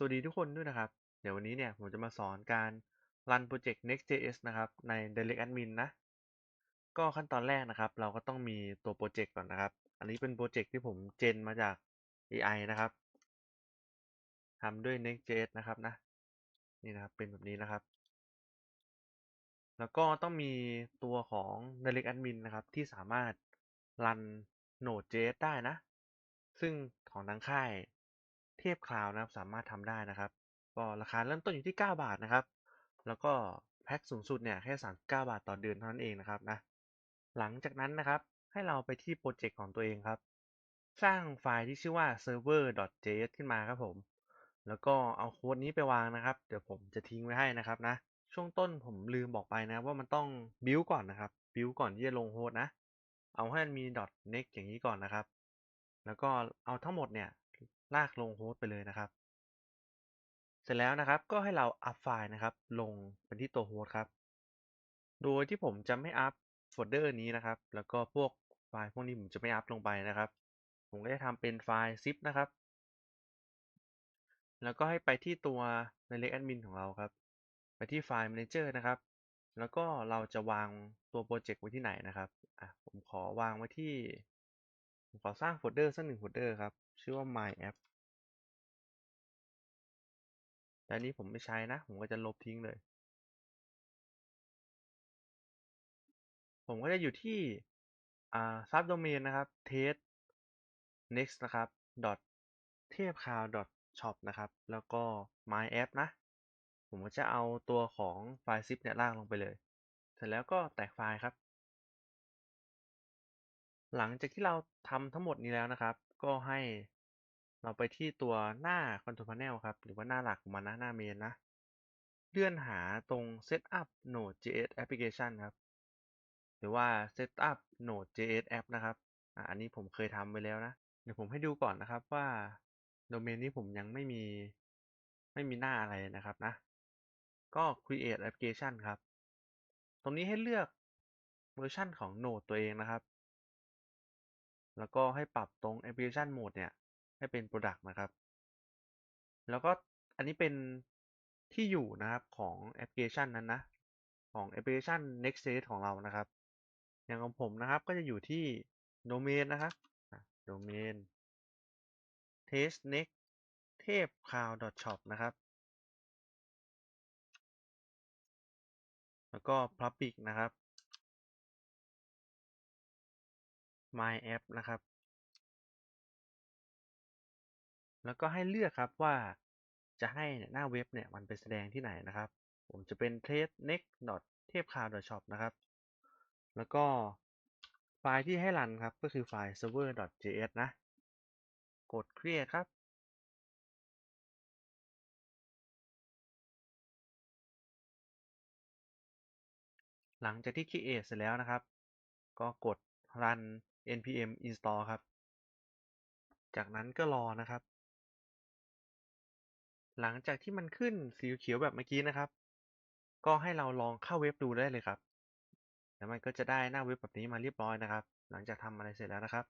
สวัสดีทุกคนด้วยนะครับ เดี๋ยววันนี้เนี่ยผมจะมาสอนการรันโปรเจกต์ Next.js นะครับใน Direct Admin นะ ก็ขั้นตอนแรกนะครับ เราก็ต้องมีตัวโปรเจกต์ก่อนนะครับ อันนี้เป็นโปรเจกต์ที่ผมเจนมาจาก AI นะครับทำด้วย Next.js นะครับนะ นี่นะครับเป็นแบบนี้นะครับ แล้วก็ต้องมีตัวของ Direct Admin นะครับที่สามารถรัน Node.js ได้นะ ซึ่งของทางค่าย เทพคลาวนะครับสามารถทำได้นะครับ ก็ราคาเริ่มต้นอยู่ที่ 9 บาทนะครับ แล้วก็แพ็คสูงสุดเนี่ยแค่39 บาทต่อเดือนเท่านั้นเองนะครับนะหลังจากนั้นนะครับให้เราไปที่โปรเจกต์ของตัวเองครับ สร้างไฟล์ที่ชื่อว่า server.js ขึ้นมาครับผม แล้วก็เอาโค้ดนี้ไปวางนะครับ เดี๋ยวผมจะทิ้งไว้ให้นะครับนะ ช่วงต้นผมลืมบอกไปนะว่ามันต้อง build ก่อนนะครับ build ก่อนที่จะลงโค้ดนะ เอาให้มันมี .next อย่างนี้ก่อนนะครับ แล้วก็เอาทั้งหมดเนี่ย ลากลงโฮสต์ไปเลยนะครับ เสร็จแล้วนะครับก็ให้เราอัพไฟล์นะครับ ลงเป็นที่ตัวโฮสต์ครับ โดยที่ผมจะไม่อัพโฟลเดอร์นี้นะครับ แล้วก็พวกไฟล์พวกนี้ผมจะไม่อัพลงไปนะครับ ผมก็จะทำเป็นไฟล์ zip นะครับ แล้วก็ให้ไปที่ตัว direct admin ของเราครับ ไปที่ไฟล์ manager นะครับ แล้วก็เราจะวางตัวโปรเจกต์ไว้ที่ไหนนะครับอะผมขอวางไว้ที่ ผมขอสร้างโฟลเดอร์สักหนึ่งโฟลเดอร์ครับ ชื่อว่า my app แต่นี้ผมไม่ใช้นะ ผมก็จะลบทิ้งเลย ผมก็จะอยู่ที่อ่า subdomain นะครับ test next นะครับ dot เทพคาว dot shop นะครับ แล้วก็ my app นะ ผมก็จะเอาตัวของไฟล์ zip เนี่ยลากลงไปเลย เสร็จแล้วก็แตกไฟล์ครับ หลังจากที่เราทำทั้งหมดนี้แล้วนะครับ ก็ให้เราไปที่ตัวหน้า Control Panel ครับ หรือว่าหน้าหลักของมันนะ หน้าเมนนะ เลื่อนหาตรง Setup Node.js Application ครับ หรือว่า Setup Node.js App นะครับออันนี้ผมเคยทำไปแล้วนะ เดี๋ยวผมให้ดูก่อนนะครับว่าโดเมนนี้ผมยังไม่มีไม่มีหน้าอะไรนะครับนะ ก็ Create Application ครับ ตรงนี้ให้เลือกเวอร์ชันของ Node ตัวเองนะครับ แล้วก็ให้ปรับตรง Application Mode เนี่ย ให้เป็น Product นะครับ แล้วก็อันนี้เป็นที่อยู่นะครับของแอปพลิเคชันนั้นนะ ของแอปพลิเคชัน Next.js ของเรานะครับ อย่างของผมนะครับก็จะอยู่ที่ Domain นะครับ Domain test next เทพ cloud shop นะครับ แล้วก็ public นะครับ my app นะครับ แล้วก็ให้เลือกครับว่าจะให้หน้าเว็บเนี่ยมันไปแสดงที่ไหนนะครับ ผมจะเป็น test next เทพ cloud shop นะครับ แล้วก็ไฟล์ที่ให้รันครับก็คือไฟล์ server.js นะ กด create ครับ หลังจากที่ create เสร็จแล้วนะครับ ก็กด run npm install ครับ จากนั้นก็รอนะครับ หลังจากที่มันขึ้นสีเขียวแบบเมื่อกี้นะครับ ก็ให้เราลองเข้าเว็บดูได้เลยครับแล้วมันก็จะได้หน้าเว็บแบบนี้มาเรียบร้อยนะครับ หลังจากทำอะไรเสร็จแล้วนะครับ